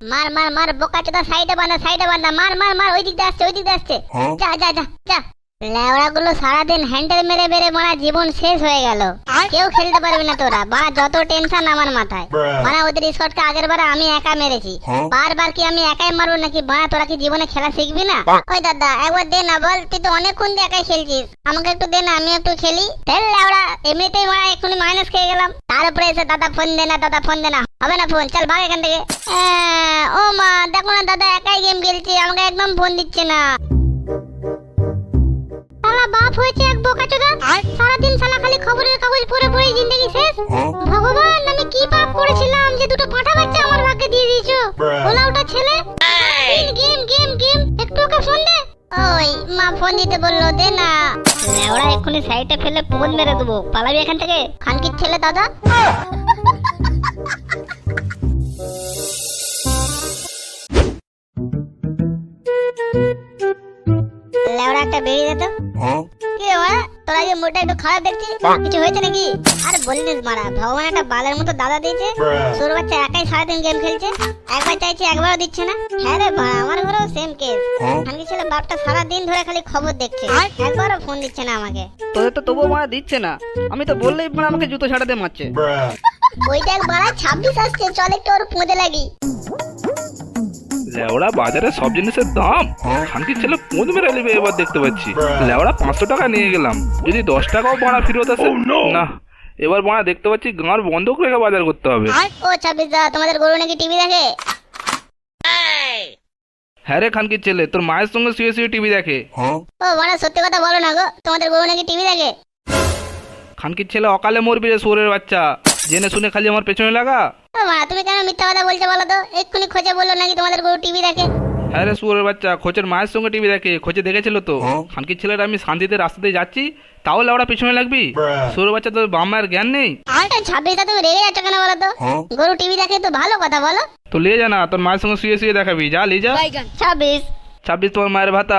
মার মার মার বোকা চোদা সাইডে বাঁধা সাইডে বাঁধা মার মার মার ওই দিক দিয়ে আসছে ওই দিক দিয়ে আসছে যা যা যা যা। লেওড়া গুলো সারাদিন হ্যান্ডেল মেরে মেরে মারা জীবন শেষ হয়ে গেল। কেউ খেলতে পারবে না তোরা। বাড়া যত টেনশন আমার মাথায়। মানে ওদের স্কটকে আগের বারে আমি একা মেরেছি। বারবার কি আমি একাই মারবো নাকি? বা তোরা কি জীবনে খেলা শিখবি না? ওই দাদা একবার দে না বল তুই তো অনেকক্ষণ দিয়ে একাই খেলছিস। আমাকে একটু দে না আমি একটু খেলি। তেল লেওড়া এমনিতেই মারা এক্ষুনি মাইনাস খেয়ে গেলাম। তারপরে এসে দাদা ফোন দে না দাদা ফোন দে না। হবে না ফোন? চল ভাগ এখান থেকে। ও মা দেখো না দাদা একাই গেম খেলছি আমাকে একদম ফোন দিচ্ছে না। শালা বাপ হয়েছে এক বোকাচোদা সারাদিন শালা খালি খবরের কাগজ পড়ে পড়ে জিন্দগি শেষ। ভগবান আমি কি পাপ করেছিলাম যে দুটো পাঁঠা বাচ্চা আমার ভাগ্যে দিয়ে দিয়েছ? ওলা ওটা ছেলে? গেম গেম গেম একটু ওকে ফোন দে। ওই মা ফোন দিতে বলল দে না। ওরা এক্ষুনি সাইডে ফেলে ফোন মেরে দেবো। পালাবি এখান থেকে? খানকির ছেলে দাদা। একটা বেরিয়ে যেত কি রে মারা তোরা যে মোটা একটু খারাপ দেখছিস? কিছু হয়েছে নাকি? আর বলিস মারা ভগবান একটা বালের মতো দাদা দিয়েছে। তোর বাচ্চা একাই সারাদিন গেম খেলছে। একবার চাইছে একবারও দিচ্ছে না। হ্যাঁ রে আমার ঘরেও সেম কেস খানকি ছেলে বাপটা সারাদিন ধরে খালি খবর দেখছে। একবারও ফোন দিচ্ছে না আমাকে। তোদের তো তবুও মারা দিচ্ছে না। আমি তো বললেই মানে আমাকে জুতো ছাড়াতে মারছে। ওই দেখ বাড়া ছাব্বিশ আসছে। চল একটু ওর পুঁতে লাগি। লেওড়া বাজারে সব জিনিসের দাম। খানকির ছেলে পোঁদ মেরে নেবে এবার দেখতে পাচ্ছি? লেওড়া পাঁচশো টাকা নিয়ে গেলাম। যদি দশ টাকাও বাড়া ফেরত আসে না। এবার বাড়া দেখতে পাচ্ছি গাঁর বন্ধক রেখে বাজার করতে হবে। ও ছাব্বিশ দা তোমাদের গরু নাকি টিভি দেখে? হ্যাঁ রে খানকির ছেলে তোর মায়ের সঙ্গে শুয়ে শুয়ে টিভি দেখে। ও মানে সত্যি কথা বলো না গো তোমাদের গরু নাকি টিভি দেখে? খানকির ছেলে অকালে মরবি রে সুরের বাচ্চা। জেনে শুনে খালি আমার পেছনে লাগা। ও মা তুমি কেন মিথ্যা কথা এক্ষুনি খোঁজা বলল নাকি তোমাদের গরু টিভি দেখে। হ্যাঁ রে শুয়োরের বাচ্চা খোঁচের মায়ের সঙ্গে টিভি দেখে খোঁজে দেখেছিল তো। খানকির ছেলেরা আমি শান্তিতে রাস্তাতে যাচ্ছি তাও লেওড়া পিছনে লাগবি? সুরের বাচ্চা তোর বাপ মায়ের জ্ঞান নেই? ছাব্বিশটা তুমি রেগে যাচ্ছ কেন বলো তো? গরু টিভি দেখে তো ভালো কথা বলো। তো লিয়ে যা না তোর মায়ের সঙ্গে শুয়ে শুয়ে দেখাবি। যা লিয়ে যা। ছাব্বিশ। ছাব্বিশ তোমার মায়ের ভাতা।